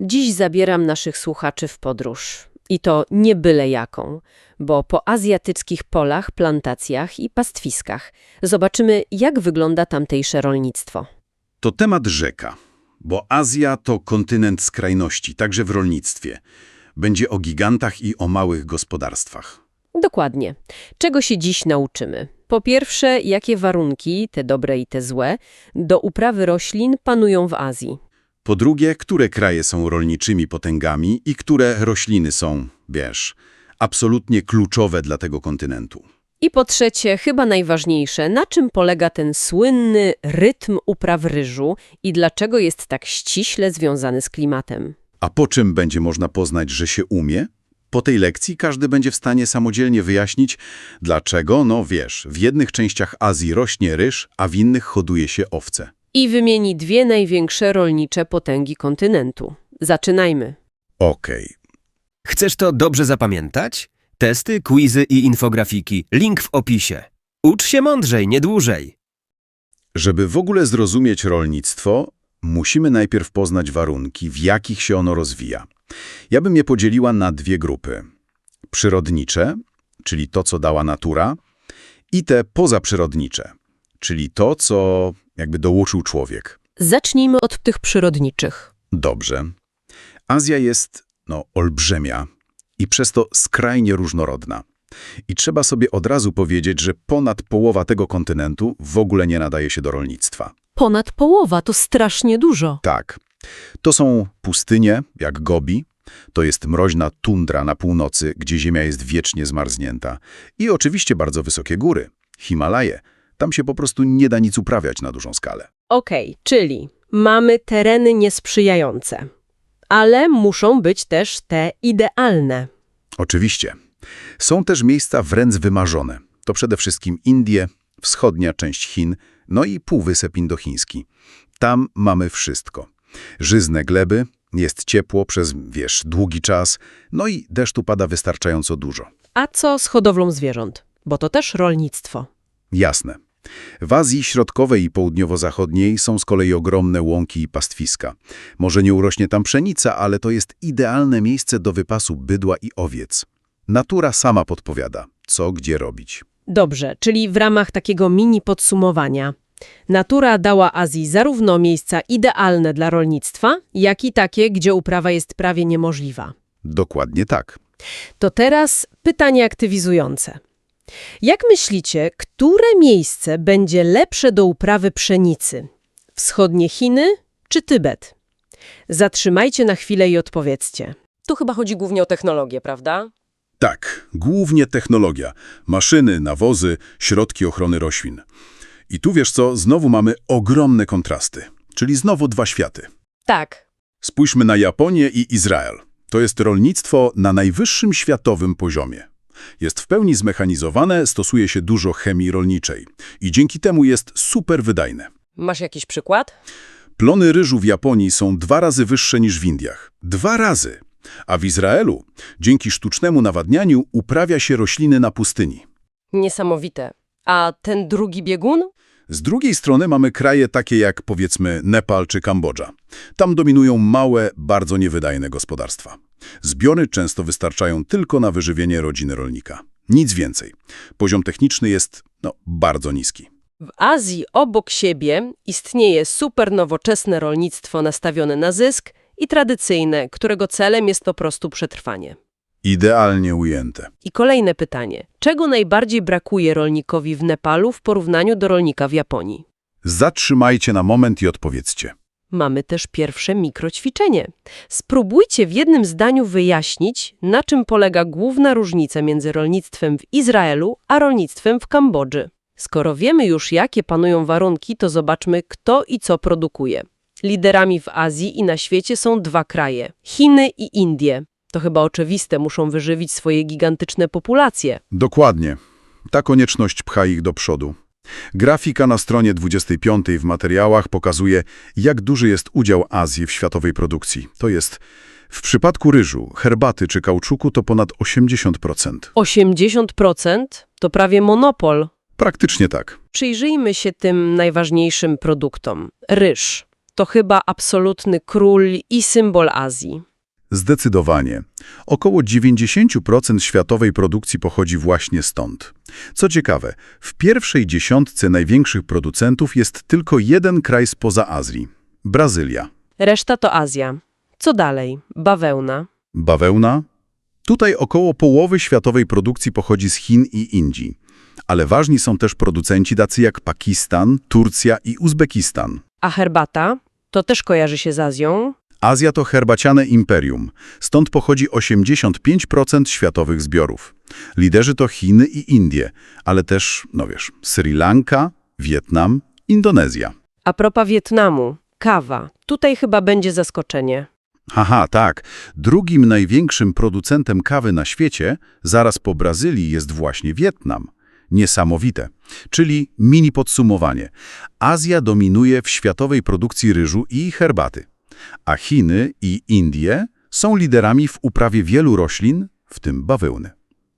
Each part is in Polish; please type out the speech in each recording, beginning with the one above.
Dziś zabieram naszych słuchaczy w podróż. I to nie byle jaką, bo po azjatyckich polach, plantacjach i pastwiskach zobaczymy, jak wygląda tamtejsze rolnictwo. To temat rzeka, bo Azja to kontynent skrajności, także w rolnictwie. Będzie o gigantach i o małych gospodarstwach. Dokładnie. Czego się dziś nauczymy? Po pierwsze, jakie warunki, te dobre i te złe, do uprawy roślin panują w Azji. Po drugie, które kraje są rolniczymi potęgami i które rośliny są, wiesz, absolutnie kluczowe dla tego kontynentu. I po trzecie, chyba najważniejsze, na czym polega ten słynny rytm upraw ryżu i dlaczego jest tak ściśle związany z klimatem. A po czym będzie można poznać, że się umie? Po tej lekcji każdy będzie w stanie samodzielnie wyjaśnić, dlaczego, no wiesz, w jednych częściach Azji rośnie ryż, a w innych hoduje się owce. I wymieni dwie największe rolnicze potęgi kontynentu. Zaczynajmy. Okej, Chcesz to dobrze zapamiętać? Testy, quizy i infografiki. Link w opisie. Ucz się mądrzej, nie dłużej. Żeby w ogóle zrozumieć rolnictwo, musimy najpierw poznać warunki, w jakich się ono rozwija. Ja bym je podzieliła na dwie grupy. Przyrodnicze, czyli to, co dała natura, i te pozaprzyrodnicze, czyli to, co jakby dołączył człowiek. Zacznijmy od tych przyrodniczych. Dobrze. Azja jest, no, olbrzymia i przez to skrajnie różnorodna. I trzeba sobie od razu powiedzieć, że ponad połowa tego kontynentu w ogóle nie nadaje się do rolnictwa. Ponad połowa to strasznie dużo. Tak. To są pustynie, jak Gobi, to jest mroźna tundra na północy, gdzie ziemia jest wiecznie zmarznięta. I oczywiście bardzo wysokie góry, Himalaje. Tam się po prostu nie da nic uprawiać na dużą skalę. Okej, czyli mamy tereny niesprzyjające, ale muszą być też te idealne. Oczywiście. Są też miejsca wręcz wymarzone. To przede wszystkim Indie, wschodnia część Chin, no i Półwysep Indochiński. Tam mamy wszystko. Żyzne gleby, jest ciepło przez, wiesz, długi czas, no i deszczu pada wystarczająco dużo. A co z hodowlą zwierząt? Bo to też rolnictwo. Jasne. W Azji Środkowej i Południowo-Zachodniej są z kolei ogromne łąki i pastwiska. Może nie urośnie tam pszenica, ale to jest idealne miejsce do wypasu bydła i owiec. Natura sama podpowiada, co gdzie robić. Dobrze, czyli w ramach takiego mini podsumowania. Natura dała Azji zarówno miejsca idealne dla rolnictwa, jak i takie, gdzie uprawa jest prawie niemożliwa. Dokładnie tak. To teraz pytanie aktywizujące. Jak myślicie, które miejsce będzie lepsze do uprawy pszenicy? Wschodnie Chiny czy Tybet? Zatrzymajcie na chwilę i odpowiedzcie. Tu chyba chodzi głównie o technologię, prawda? Tak, głównie technologia. Maszyny, nawozy, środki ochrony roślin. I tu wiesz co, znowu mamy ogromne kontrasty. Czyli znowu dwa światy. Tak. Spójrzmy na Japonię i Izrael. To jest rolnictwo na najwyższym światowym poziomie. Jest w pełni zmechanizowane, stosuje się dużo chemii rolniczej i dzięki temu jest super wydajne. Masz jakiś przykład? Plony ryżu w Japonii są dwa razy wyższe niż w Indiach. Dwa razy! A w Izraelu, dzięki sztucznemu nawadnianiu, uprawia się rośliny na pustyni. Niesamowite. A ten drugi biegun? Z drugiej strony mamy kraje takie jak powiedzmy Nepal czy Kambodża. Tam dominują małe, bardzo niewydajne gospodarstwa. Zbiory często wystarczają tylko na wyżywienie rodziny rolnika. Nic więcej. Poziom techniczny jest, no, bardzo niski. W Azji obok siebie istnieje super nowoczesne rolnictwo nastawione na zysk i tradycyjne, którego celem jest po prostu przetrwanie. Idealnie ujęte. I kolejne pytanie. Czego najbardziej brakuje rolnikowi w Nepalu w porównaniu do rolnika w Japonii? Zatrzymajcie na moment i odpowiedzcie. Mamy też pierwsze mikroćwiczenie. Spróbujcie w jednym zdaniu wyjaśnić, na czym polega główna różnica między rolnictwem w Izraelu a rolnictwem w Kambodży. Skoro wiemy już, jakie panują warunki, to zobaczmy, kto i co produkuje. Liderami w Azji i na świecie są dwa kraje – Chiny i Indie. To chyba oczywiste, muszą wyżywić swoje gigantyczne populacje. Dokładnie. Ta konieczność pcha ich do przodu. Grafika na stronie 25 w materiałach pokazuje, jak duży jest udział Azji w światowej produkcji. To jest w przypadku ryżu, herbaty czy kauczuku to ponad 80%. 80% to prawie monopol. Praktycznie tak. Przyjrzyjmy się tym najważniejszym produktom. Ryż. to chyba absolutny król i symbol Azji. Zdecydowanie. Około 90% światowej produkcji pochodzi właśnie stąd. Co ciekawe, w pierwszej dziesiątce największych producentów jest tylko jeden kraj spoza Azji – Brazylia. Reszta to Azja. Co dalej? Bawełna. Bawełna? Tutaj około połowy światowej produkcji pochodzi z Chin i Indii. Ale ważni są też producenci tacy jak Pakistan, Turcja i Uzbekistan. A herbata? To też kojarzy się z Azją. Azja to herbaciane imperium, stąd pochodzi 85% światowych zbiorów. Liderzy to Chiny i Indie, ale też, no wiesz, Sri Lanka, Wietnam, Indonezja. A propos Wietnamu. Kawa. Tutaj chyba będzie zaskoczenie. Haha, tak. Drugim największym producentem kawy na świecie, zaraz po Brazylii, jest właśnie Wietnam. Niesamowite. Czyli mini podsumowanie. Azja dominuje w światowej produkcji ryżu i herbaty, a Chiny i Indie są liderami w uprawie wielu roślin, w tym bawełny.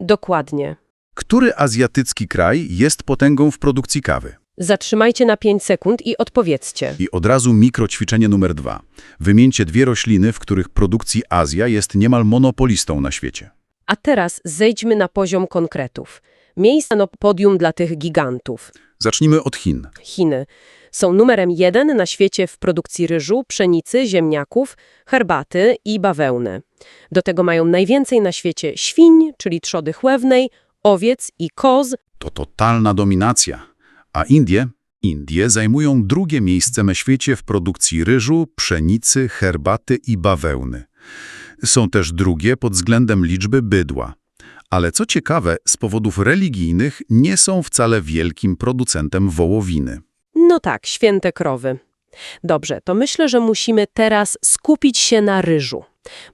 Dokładnie. Który azjatycki kraj jest potęgą w produkcji kawy? Zatrzymajcie na 5 sekund i odpowiedzcie. I od razu mikroćwiczenie numer dwa. Wymieńcie dwie rośliny, w których produkcji Azja jest niemal monopolistą na świecie. A teraz zejdźmy na poziom konkretów. Miejsca na podium dla tych gigantów. Zacznijmy od Chin. Chiny są numerem jeden na świecie w produkcji ryżu, pszenicy, ziemniaków, herbaty i bawełny. Do tego mają najwięcej na świecie świń, czyli trzody chłewnej, owiec i koz, To totalna dominacja. A Indie? Indie zajmują drugie miejsce na świecie w produkcji ryżu, pszenicy, herbaty i bawełny. Są też drugie pod względem liczby bydła. Ale co ciekawe, z powodów religijnych nie są wcale wielkim producentem wołowiny. No tak, święte krowy. Dobrze, to myślę, że musimy teraz skupić się na ryżu,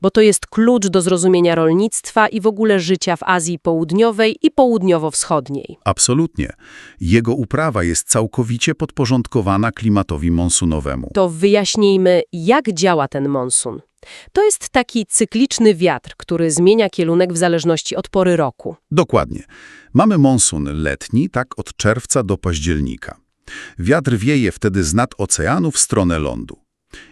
bo to jest klucz do zrozumienia rolnictwa i w ogóle życia w Azji Południowej i Południowo-Wschodniej. Absolutnie. Jego uprawa jest całkowicie podporządkowana klimatowi monsunowemu. To wyjaśnijmy, jak działa ten monsun. To jest taki cykliczny wiatr, który zmienia kierunek w zależności od pory roku. Dokładnie. Mamy monsun letni, tak od czerwca do października. Wiatr wieje wtedy z nad oceanu w stronę lądu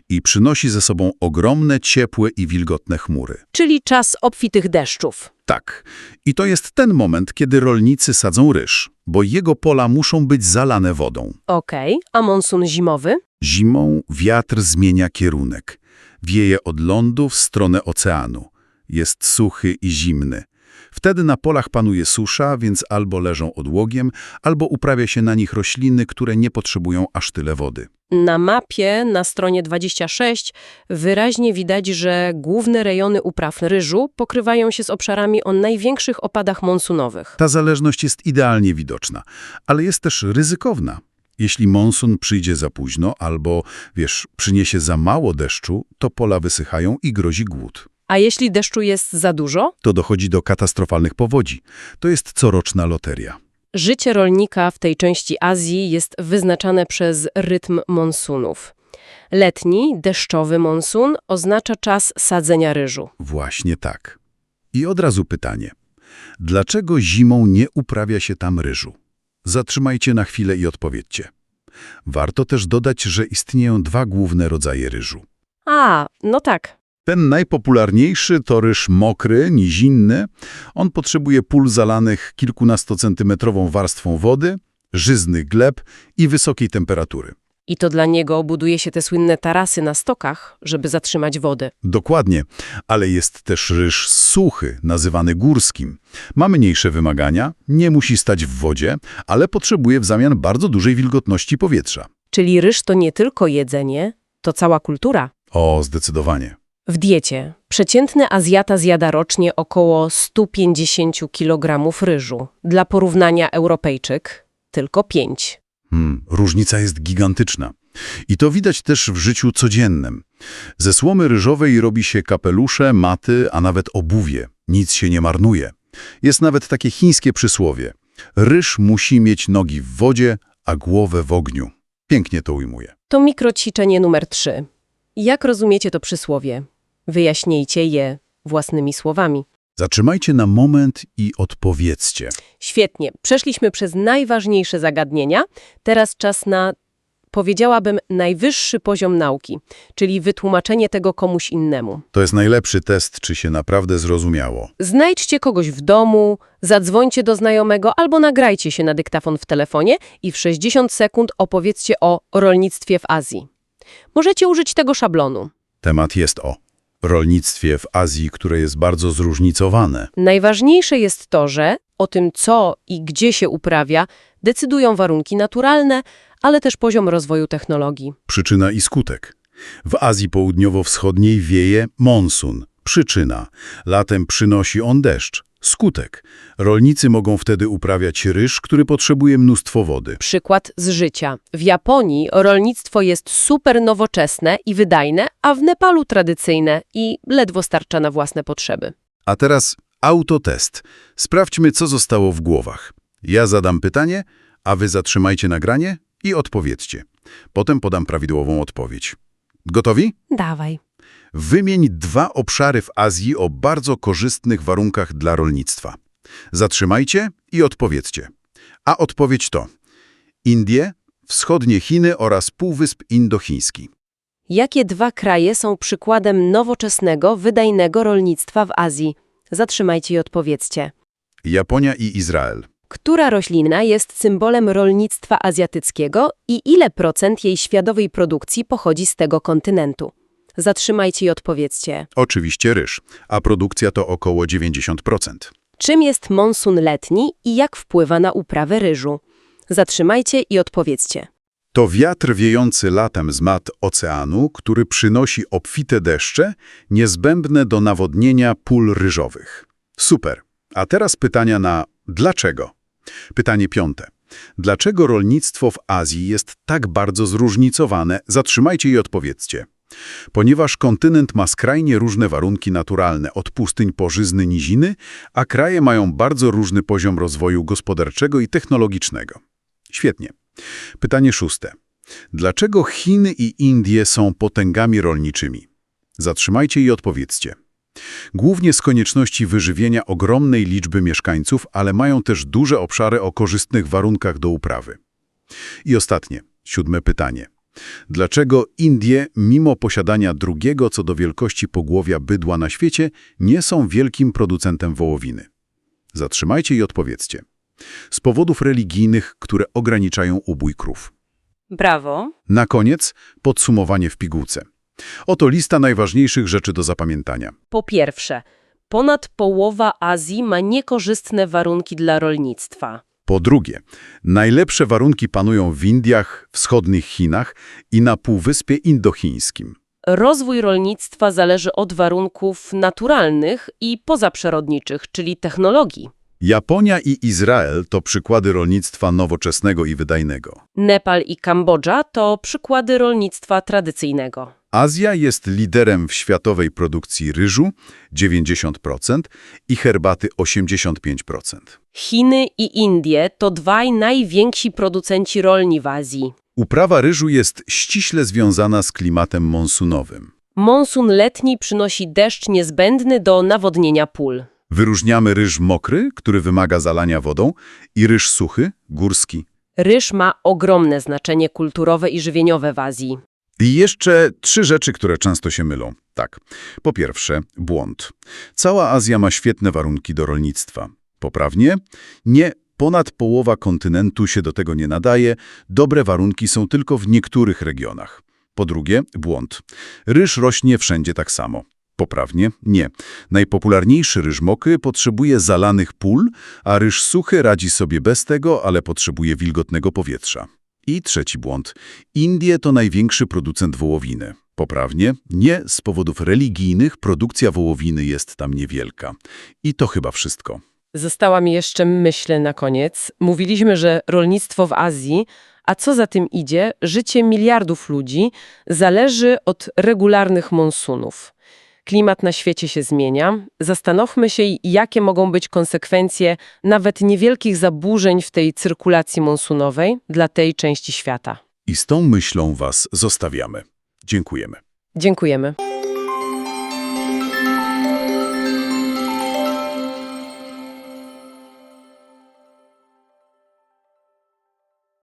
i przynosi ze sobą ogromne, ciepłe i wilgotne chmury. Czyli czas obfitych deszczów. Tak. I to jest ten moment, kiedy rolnicy sadzą ryż, bo jego pola muszą być zalane wodą. Okej, a monsun zimowy? Zimą wiatr zmienia kierunek. Wieje od lądu w stronę oceanu. Jest suchy i zimny. Wtedy na polach panuje susza, więc albo leżą odłogiem, albo uprawia się na nich rośliny, które nie potrzebują aż tyle wody. Na mapie na stronie 26 wyraźnie widać, że główne rejony upraw ryżu pokrywają się z obszarami o największych opadach monsunowych. Ta zależność jest idealnie widoczna, ale jest też ryzykowna. Jeśli monsun przyjdzie za późno albo, wiesz, przyniesie za mało deszczu, to pola wysychają i grozi głód. A jeśli deszczu jest za dużo? To dochodzi do katastrofalnych powodzi. To jest coroczna loteria. Życie rolnika w tej części Azji jest wyznaczane przez rytm monsunów. Letni, deszczowy monsun oznacza czas sadzenia ryżu. Właśnie tak. I od razu pytanie. Dlaczego zimą nie uprawia się tam ryżu? Zatrzymajcie na chwilę i odpowiedzcie. Warto też dodać, że istnieją dwa główne rodzaje ryżu. A, no tak. Ten najpopularniejszy to ryż mokry, nizinny. On potrzebuje pól zalanych kilkunastocentymetrową warstwą wody, żyznych gleb i wysokiej temperatury. I to dla niego buduje się te słynne tarasy na stokach, żeby zatrzymać wodę. Dokładnie, ale jest też ryż suchy, nazywany górskim. Ma mniejsze wymagania, nie musi stać w wodzie, ale potrzebuje w zamian bardzo dużej wilgotności powietrza. Czyli ryż to nie tylko jedzenie, to cała kultura. O, zdecydowanie. W diecie przeciętny Azjata zjada rocznie około 150 kg ryżu. Dla porównania Europejczyk tylko 5. Hmm, różnica jest gigantyczna. I to widać też w życiu codziennym. Ze słomy ryżowej robi się kapelusze, maty, a nawet obuwie. Nic się nie marnuje. Jest nawet takie chińskie przysłowie. Ryż musi mieć nogi w wodzie, a głowę w ogniu. Pięknie to ujmuje. To mikroćwiczenie numer 3. Jak rozumiecie to przysłowie? Wyjaśnijcie je własnymi słowami. Zatrzymajcie na moment i odpowiedzcie. Świetnie, przeszliśmy przez najważniejsze zagadnienia. Teraz czas na powiedziałabym, najwyższy poziom nauki, czyli wytłumaczenie tego komuś innemu. To jest najlepszy test, czy się naprawdę zrozumiało. Znajdźcie kogoś w domu, zadzwońcie do znajomego albo nagrajcie się na dyktafon w telefonie i w 60 sekund opowiedzcie o rolnictwie w Azji. Możecie użyć tego szablonu. Temat jest o rolnictwie w Azji, które jest bardzo zróżnicowane. Najważniejsze jest to, że o tym, co i gdzie się uprawia, decydują warunki naturalne, ale też poziom rozwoju technologii. Przyczyna i skutek. W Azji Południowo-Wschodniej wieje monsun. Przyczyna. Latem przynosi on deszcz. Skutek. Rolnicy mogą wtedy uprawiać ryż, który potrzebuje mnóstwo wody. Przykład z życia. W Japonii rolnictwo jest super nowoczesne i wydajne, a w Nepalu tradycyjne i ledwo starcza na własne potrzeby. A teraz autotest. Sprawdźmy, co zostało w głowach. Ja zadam pytanie, a wy zatrzymajcie nagranie i odpowiedzcie. Potem podam prawidłową odpowiedź. Gotowi? Dawaj. Wymień dwa obszary w Azji o bardzo korzystnych warunkach dla rolnictwa. Zatrzymajcie i odpowiedzcie. A odpowiedź to Indie, wschodnie Chiny oraz Półwysp Indochiński. Jakie dwa kraje są przykładem nowoczesnego, wydajnego rolnictwa w Azji? Zatrzymajcie i odpowiedzcie. Japonia i Izrael. Która roślina jest symbolem rolnictwa azjatyckiego i ile procent jej światowej produkcji pochodzi z tego kontynentu? Zatrzymajcie i odpowiedzcie. Oczywiście ryż, a produkcja to około 90%. Czym jest monsun letni i jak wpływa na uprawę ryżu? Zatrzymajcie i odpowiedzcie. To wiatr wiejący latem z mat oceanu, który przynosi obfite deszcze, niezbędne do nawodnienia pól ryżowych. Super. A teraz pytania na dlaczego? Pytanie piąte. Dlaczego rolnictwo w Azji jest tak bardzo zróżnicowane? Zatrzymajcie i odpowiedzcie. Ponieważ kontynent ma skrajnie różne warunki naturalne, od pustyń po żyzny niziny, a kraje mają bardzo różny poziom rozwoju gospodarczego i technologicznego. Świetnie. Pytanie szóste. Dlaczego Chiny i Indie są potęgami rolniczymi? Zatrzymajcie i odpowiedzcie. Głównie z konieczności wyżywienia ogromnej liczby mieszkańców, ale mają też duże obszary o korzystnych warunkach do uprawy. I ostatnie, siódme pytanie. Dlaczego Indie, mimo posiadania drugiego co do wielkości pogłowia bydła na świecie, nie są wielkim producentem wołowiny? Zatrzymajcie i odpowiedzcie. Z powodów religijnych, które ograniczają ubój krów. Brawo. Na koniec podsumowanie w pigułce. Oto lista najważniejszych rzeczy do zapamiętania. Po pierwsze, ponad połowa Azji ma niekorzystne warunki dla rolnictwa. Po drugie, najlepsze warunki panują w Indiach, wschodnich Chinach i na Półwyspie Indochińskim. Rozwój rolnictwa zależy od warunków naturalnych i pozaprzyrodniczych, czyli technologii. Japonia i Izrael to przykłady rolnictwa nowoczesnego i wydajnego. Nepal i Kambodża to przykłady rolnictwa tradycyjnego. Azja jest liderem w światowej produkcji ryżu 90% i herbaty 85%. Chiny i Indie to dwaj najwięksi producenci rolni w Azji. Uprawa ryżu jest ściśle związana z klimatem monsunowym. Monsun letni przynosi deszcz niezbędny do nawodnienia pól. Wyróżniamy ryż mokry, który wymaga zalania wodą, i ryż suchy, górski. Ryż ma ogromne znaczenie kulturowe i żywieniowe w Azji. I jeszcze trzy rzeczy, które często się mylą. Tak. Po pierwsze, błąd. Cała Azja ma świetne warunki do rolnictwa. Poprawnie? Nie, ponad połowa kontynentu się do tego nie nadaje. Dobre warunki są tylko w niektórych regionach. Po drugie, błąd. Ryż rośnie wszędzie tak samo. Poprawnie? Nie. Najpopularniejszy ryż mokry potrzebuje zalanych pól, a ryż suchy radzi sobie bez tego, ale potrzebuje wilgotnego powietrza. I trzeci błąd. Indie to największy producent wołowiny. Poprawnie? Nie, z powodów religijnych produkcja wołowiny jest tam niewielka. I to chyba wszystko. Została mi jeszcze myśl na koniec. Mówiliśmy, że rolnictwo w Azji, a co za tym idzie, życie miliardów ludzi zależy od regularnych monsunów. Klimat na świecie się zmienia. Zastanówmy się, jakie mogą być konsekwencje nawet niewielkich zaburzeń w tej cyrkulacji monsunowej dla tej części świata. I z tą myślą Was zostawiamy. Dziękujemy. Dziękujemy.